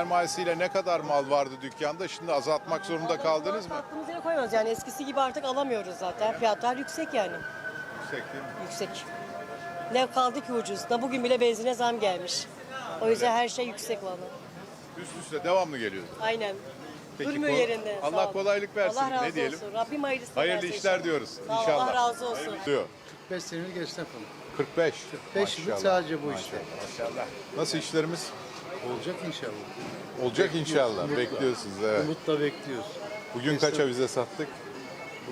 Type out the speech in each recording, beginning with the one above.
sermayesiyle ne kadar mal vardı dükkanda? Şimdi azaltmak zorunda kaldınız mı? Aklımıza yere koyamaz yani eskisi gibi artık alamıyoruz zaten. Fiyatlar yüksek yani. Yüksek değil mi? Yüksek. Ne kaldı ki ucuz. Da bugün bile benzine zam gelmiş. O yüzden her şey yüksek vallahi. Üst üste devamlı geliyor. Aynen. Peki, Durmuyor kol- yerinde. Allah Sağ ol. kolaylık versin. Allah razı Ne diyelim? olsun. Rabbim hayırlısını Hayırlı versin işler inşallah. diyoruz Sağ ol, inşallah. Allah razı olsun. Diyor. 5 senelik esnafım. 45. 5 yıllık Maşallah. sadece bu işte. Maşallah. Nasıl işlerimiz? Olacak inşallah. Olacak inşallah. umutla. Bekliyorsunuz evet. Umutla bekliyoruz. Bugün kaç avize sattık?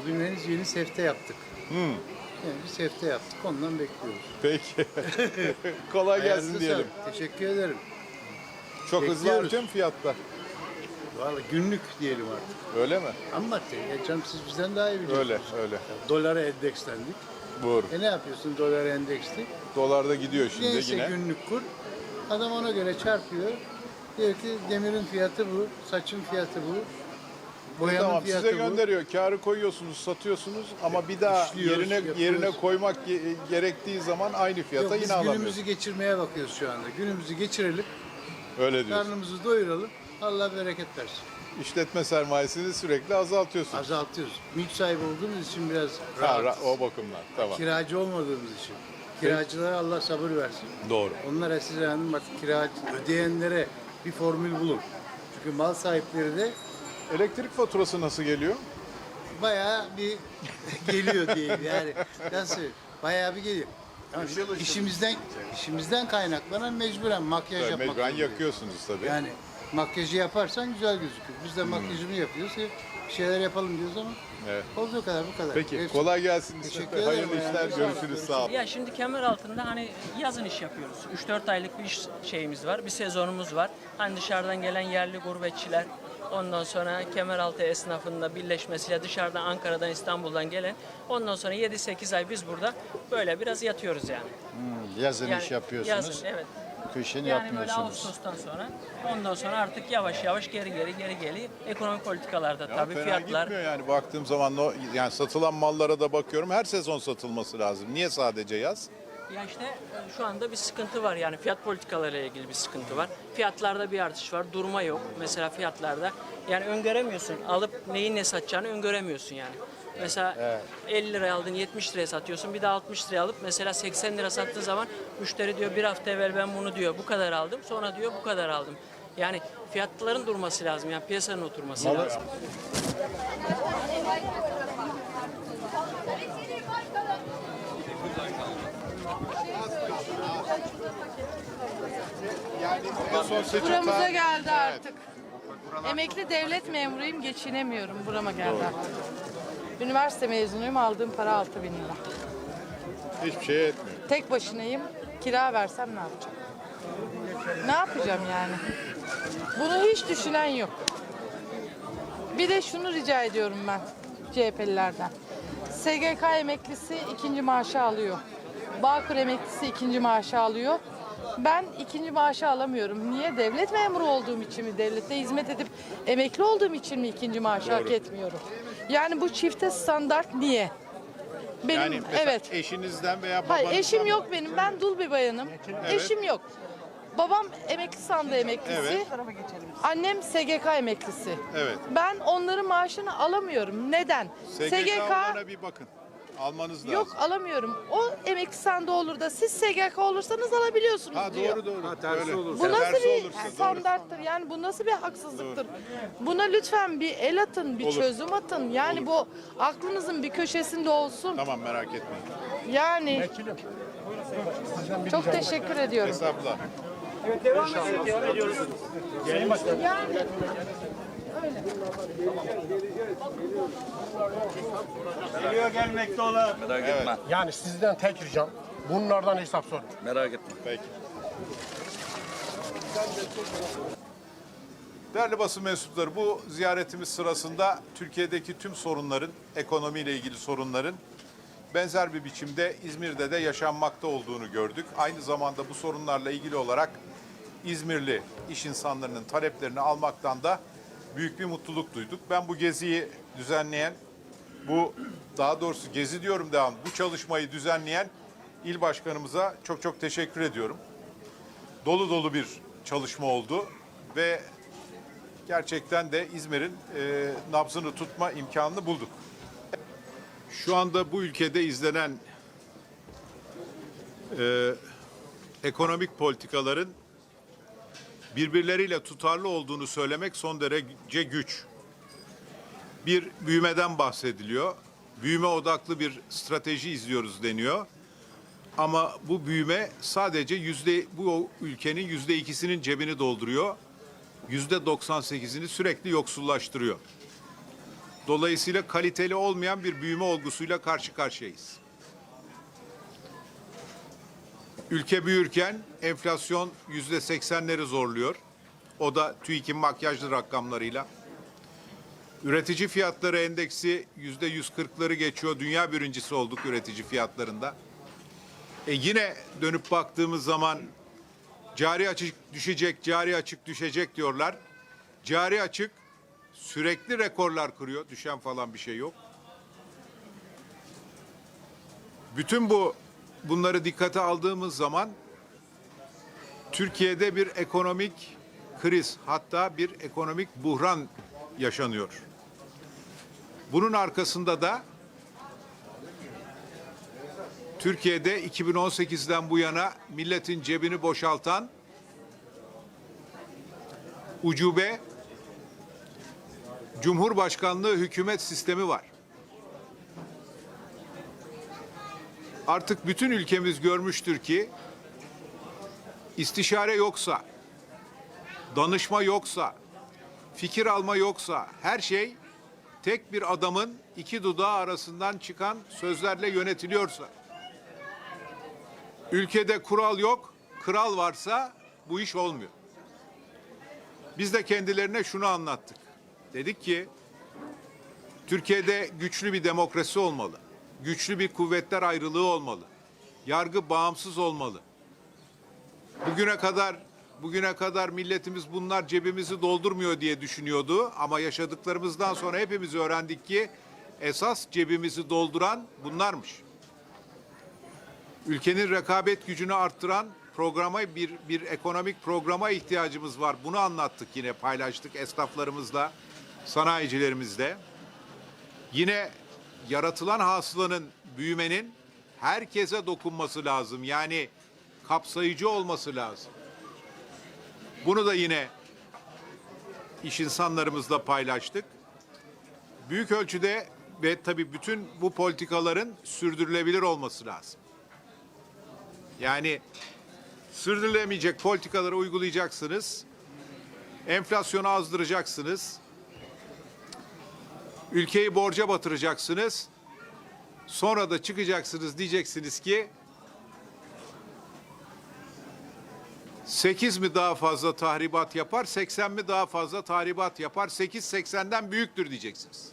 Bugün henüz yeni sefte yaptık. Hmm. Yani bir sefte yaptık ondan bekliyoruz. Peki. Kolay gelsin diyelim. sağ- Teşekkür ederim. Çok hızlı Bekliyoruz. artıyor mu fiyatlar? Vallahi günlük diyelim artık. Öyle mi? Ama ya canım siz bizden daha iyi biliyorsunuz. Öyle öyle. Dolara endekslendik. Doğru. E ne yapıyorsun dolara endeksli? Dolar da gidiyor şimdi Neyse yine. günlük kur. Adam ona göre çarpıyor. Diyor ki demirin fiyatı bu, saçın fiyatı bu. Boyanın Tamam fiyatı size bu. gönderiyor. Karı koyuyorsunuz, satıyorsunuz ama bir daha İşliyoruz, yerine yapıyoruz. yerine koymak ge- gerektiği zaman aynı fiyata Yok, yine günümüzü alamıyoruz. geçirmeye bakıyoruz şu anda. Günümüzü geçirelim, Öyle diyorsun. karnımızı doyuralım. Allah bereket versin. İşletme sermayesini sürekli azaltıyorsun. Azaltıyoruz. Mülk sahibi olduğumuz için biraz Ha, rahat. ra- o bakımdan. Tamam. Kiracı olmadığımız için. Kiracılara Allah sabır versin. Doğru. Onlara size hanım artık kiracı ödeyenlere bir formül bulun. Çünkü mal sahipleri de Elektrik faturası nasıl geliyor? bayağı bir geliyor diye yani nasıl bayağı bir geliyor. Yani işimizden işimizden kaynaklanan mecburen makyaj Tabii, yapmak mecburen zorundayız. yakıyorsunuz tabii. Yani makyajı yaparsan güzel gözükür. Biz de makyajını yapıyoruz. Bir şeyler yapalım diyoruz ama Evet. olduğu kadar bu kadar. Peki Hepsi- kolay gelsin. Teşekkür ederim. Hayırlı işler. Sağlık. Görüşürüz. Sağ olun. Ya şimdi kemer altında hani yazın iş yapıyoruz. 3-4 aylık bir iş şeyimiz var. Bir sezonumuz var. Hani dışarıdan gelen yerli gurbetçiler Ondan sonra Kemeraltı esnafında birleşmesiyle dışarıdan Ankara'dan İstanbul'dan gelen ondan sonra 7-8 ay biz burada böyle biraz yatıyoruz yani. Yazın yani iş yapıyorsunuz, Yazın evet. Kışın Yani böyle yapmıyorsunuz. Ağustos'tan sonra ondan sonra artık yavaş yavaş geri geri geri geri ekonomik politikalarda Ya tabii fena fiyatlar gitmiyor yani baktığım zaman o yani satılan mallara da bakıyorum her sezon satılması lazım. Niye sadece yaz? Ya işte e, şu anda bir sıkıntı var yani fiyat politikalarıyla ilgili bir sıkıntı var. Fiyatlarda bir artış var, durma yok. Mesela fiyatlarda yani öngöremiyorsun. Alıp neyin ne satacağını öngöremiyorsun yani. Mesela 50 liraya aldın 70 liraya satıyorsun. Bir de 60 liraya alıp mesela 80 lira sattığın zaman müşteri diyor bir hafta evvel ben bunu diyor bu kadar aldım. Sonra diyor bu kadar aldım. Yani fiyatların durması lazım. Yani piyasanın oturması lazım. En son seçim Buramıza geldi Evet. artık. Emekli devlet memuruyum, geçinemiyorum. Burama geldi artık. Üniversite mezunuyum, aldığım para 6000 bin lira. Hiçbir şey etmiyor. Tek başınayım, kira versem ne yapacağım? Ne yapacağım yani? Bunu hiç düşünen yok. Bir de şunu rica ediyorum ben CHP'lilerden. SGK emeklisi ikinci maaşı alıyor. Bağkur emeklisi ikinci maaşı alıyor. Ben ikinci maaşı alamıyorum. Niye? Devlet memuru olduğum için mi? Devlete hizmet edip emekli olduğum için mi ikinci maaşı hak etmiyorum? Yani bu çifte standart niye? Benim Yani evet. eşinizden veya babanızdan Hayır eşim yok benim. Ben dul bir bayanım. Eşim yok. Babam emekli sandığı emeklisi. Evet. Annem SGK emeklisi. Evet. Ben onların maaşını alamıyorum. Neden? SGK'larına bir bakın. Almanız lazım. yok alamıyorum. O emekli sandığı olur da siz SGK olursanız alabiliyorsunuz Ha diyor. doğru doğru. tersi olursa. Bu nasıl tersi bir olursa, doğru. standarttır? Yani bu nasıl bir haksızlıktır? Buna lütfen bir el atın, bir Olur. çözüm atın. Yani bu aklınızın bir köşesinde olsun. Tamam merak etmeyin. Yani çok teşekkür ediyorum. Hesapla. Yani sizden tek ricam bunlardan hesap sorun. Peki. Değerli basın mensupları bu ziyaretimiz sırasında Türkiye'deki tüm sorunların, ekonomiyle ilgili sorunların benzer bir biçimde İzmir'de de yaşanmakta olduğunu gördük. Aynı zamanda bu sorunlarla ilgili olarak İzmirli iş insanlarının taleplerini almaktan da büyük bir mutluluk duyduk. Ben bu geziyi düzenleyen, bu daha doğrusu gezi diyorum devam, bu çalışmayı düzenleyen il başkanımıza çok çok teşekkür ediyorum. Dolu dolu bir çalışma oldu. ve gerçekten de İzmir'in e, nabzını tutma imkanını bulduk. Şu anda bu ülkede izlenen e, ekonomik politikaların birbirleriyle tutarlı olduğunu söylemek son derece güç. Bir büyümeden bahsediliyor. Büyüme odaklı bir strateji izliyoruz deniyor. Ama bu büyüme sadece yüzde bu ülkenin yüzde ikisinin cebini dolduruyor. Yüzde 98'ini sürekli yoksullaştırıyor. Dolayısıyla kaliteli olmayan bir büyüme olgusuyla karşı karşıyayız. Ülke büyürken enflasyon yüzde 80'leri zorluyor. O da TÜİK'in makyajlı rakamlarıyla. Üretici fiyatları endeksi yüzde 140'ları geçiyor. Dünya birincisi olduk üretici fiyatlarında. E yine dönüp baktığımız zaman cari açık düşecek, cari açık düşecek diyorlar. Cari açık sürekli rekorlar kırıyor. Düşen falan bir şey yok. Bütün bu bunları dikkate aldığımız zaman Türkiye'de bir ekonomik kriz hatta bir ekonomik buhran yaşanıyor. Bunun arkasında da Türkiye'de 2018'den bu yana milletin cebini boşaltan ucube Cumhurbaşkanlığı hükümet sistemi var. Artık bütün ülkemiz görmüştür ki istişare yoksa, danışma yoksa, fikir alma yoksa her şey tek bir adamın iki dudağı arasından çıkan sözlerle yönetiliyorsa ülkede kural yok, kral varsa bu iş olmuyor. Biz de kendilerine şunu anlattık. Dedik ki Türkiye'de güçlü bir demokrasi olmalı. Güçlü bir kuvvetler ayrılığı olmalı. Yargı bağımsız olmalı. Bugüne kadar bugüne kadar milletimiz bunlar cebimizi doldurmuyor diye düşünüyordu ama yaşadıklarımızdan sonra hepimiz öğrendik ki esas cebimizi dolduran bunlarmış. Ülkenin rekabet gücünü arttıran programa bir bir ekonomik programa ihtiyacımız var. Bunu anlattık yine paylaştık esnaflarımızla, sanayicilerimizle. Yine yaratılan hasılanın büyümenin herkese dokunması lazım. Yani kapsayıcı olması lazım. Bunu da yine iş insanlarımızla paylaştık. Büyük ölçüde ve tabii bütün bu politikaların sürdürülebilir olması lazım. Yani sürdürülemeyecek politikaları uygulayacaksınız. Enflasyonu azdıracaksınız. Ülkeyi borca batıracaksınız. Sonra da çıkacaksınız diyeceksiniz ki 8 mi daha fazla tahribat yapar, 80 mi daha fazla tahribat yapar, 8 80'den büyüktür diyeceksiniz.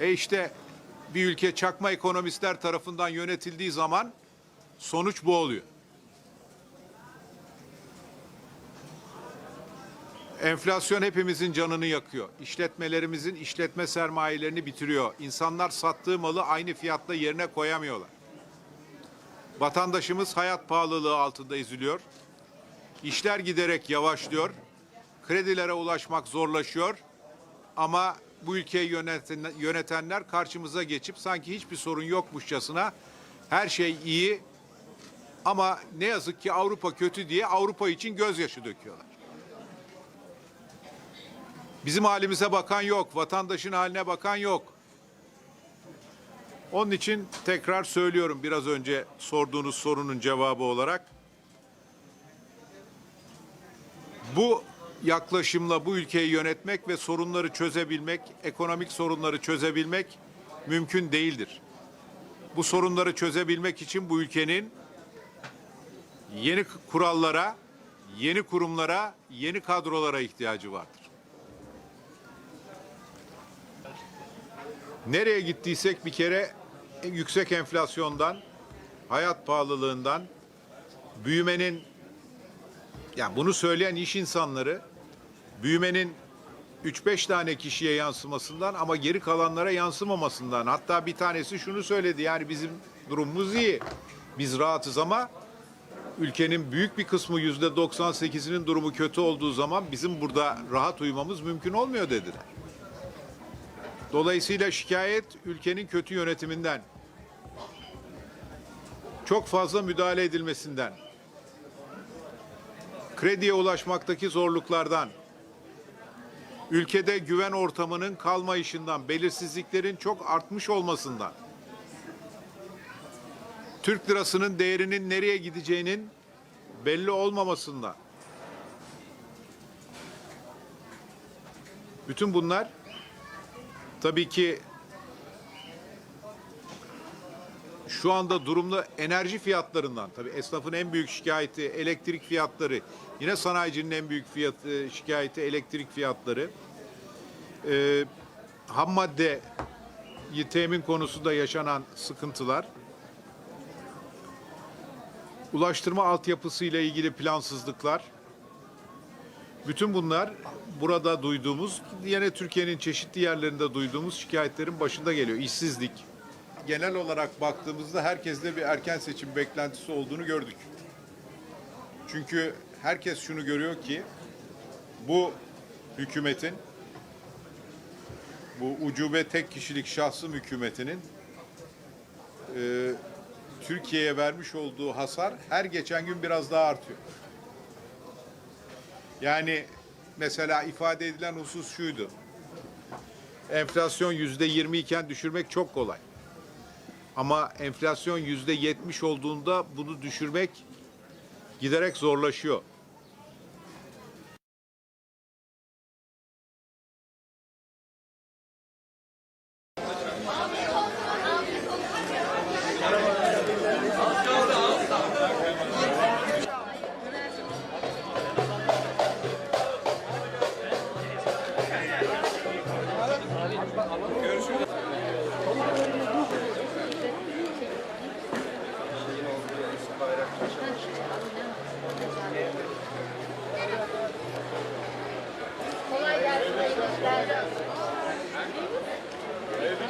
E işte bir ülke çakma ekonomistler tarafından yönetildiği zaman sonuç bu oluyor. Enflasyon hepimizin canını yakıyor. İşletmelerimizin işletme sermayelerini bitiriyor. İnsanlar sattığı malı aynı fiyatla yerine koyamıyorlar. Vatandaşımız hayat pahalılığı altında eziliyor. İşler giderek yavaşlıyor. Kredilere ulaşmak zorlaşıyor. Ama bu ülkeyi yöneten, yönetenler karşımıza geçip sanki hiçbir sorun yokmuşçasına her şey iyi ama ne yazık ki Avrupa kötü diye Avrupa için gözyaşı döküyorlar. Bizim halimize bakan yok, vatandaşın haline bakan yok. Onun için tekrar söylüyorum biraz önce sorduğunuz sorunun cevabı olarak. Bu yaklaşımla bu ülkeyi yönetmek ve sorunları çözebilmek, ekonomik sorunları çözebilmek mümkün değildir. Bu sorunları çözebilmek için bu ülkenin yeni kurallara, yeni kurumlara, yeni kadrolara ihtiyacı vardır. Nereye gittiysek bir kere yüksek enflasyondan, hayat pahalılığından, büyümenin yani bunu söyleyen iş insanları büyümenin 3-5 tane kişiye yansımasından ama geri kalanlara yansımamasından. Hatta bir tanesi şunu söyledi yani bizim durumumuz iyi. Biz rahatız ama ülkenin büyük bir kısmı yüzde 98'inin durumu kötü olduğu zaman bizim burada rahat uyumamız mümkün olmuyor dediler. Dolayısıyla şikayet ülkenin kötü yönetiminden, çok fazla müdahale edilmesinden, krediye ulaşmaktaki zorluklardan, ülkede güven ortamının kalmayışından, belirsizliklerin çok artmış olmasından, Türk lirasının değerinin nereye gideceğinin belli olmamasından. Bütün bunlar tabii ki şu anda durumda enerji fiyatlarından tabii esnafın en büyük şikayeti elektrik fiyatları yine sanayicinin en büyük fiyat, e, şikayeti elektrik fiyatları. Ee, ham madde temin konusunda yaşanan sıkıntılar ulaştırma altyapısı ile ilgili plansızlıklar bütün bunlar burada duyduğumuz yine Türkiye'nin çeşitli yerlerinde duyduğumuz şikayetlerin başında geliyor. İşsizlik. Genel olarak baktığımızda herkeste bir erken seçim beklentisi olduğunu gördük. Çünkü herkes şunu görüyor ki bu hükümetin bu ucube tek kişilik şahsım hükümetinin e, Türkiye'ye vermiş olduğu hasar her geçen gün biraz daha artıyor. Yani mesela ifade edilen husus şuydu. Enflasyon yüzde yirmi iken düşürmek çok kolay. Ama enflasyon yüzde yetmiş olduğunda bunu düşürmek giderek zorlaşıyor.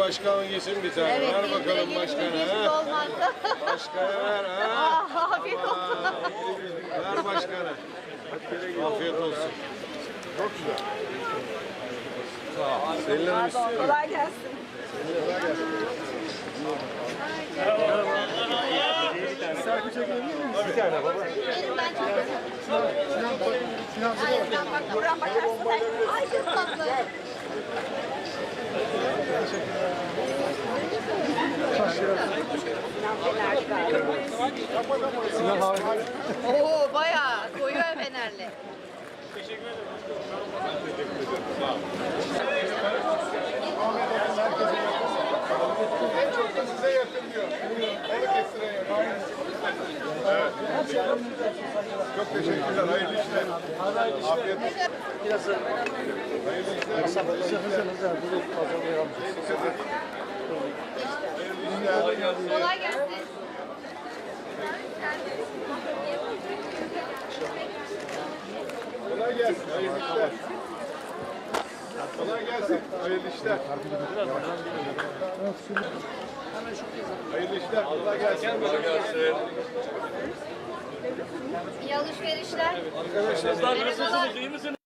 başkanın gitsin bir tane. Evet, ver bir bakalım başkana. bir olmaz. Başkana ver ha. Afiyet olsun. Ver başkana. Afiyet olsun. Çok güzel. Sağ ol. Seninle mi istiyorsun? Kolay gelsin. Benim ben çok Hayır, buradan bak, buradan bakarsın sen. Ay çok tatlı. Oo bayağı koyu fenerli. Size yakın diyor. Balıkesir'e yakın. Evet. Çok teşekkürler. Hayırlı işler. Afiyet olsun. Kolay gelsin. Kolay gelsin. Hayırlı işler. Kolay gelsin. Hayırlı işler. Hayırlı işler. Kolay gelsin. Kolay gelsin. İyi alışverişler. Arkadaşlar Merhabalar.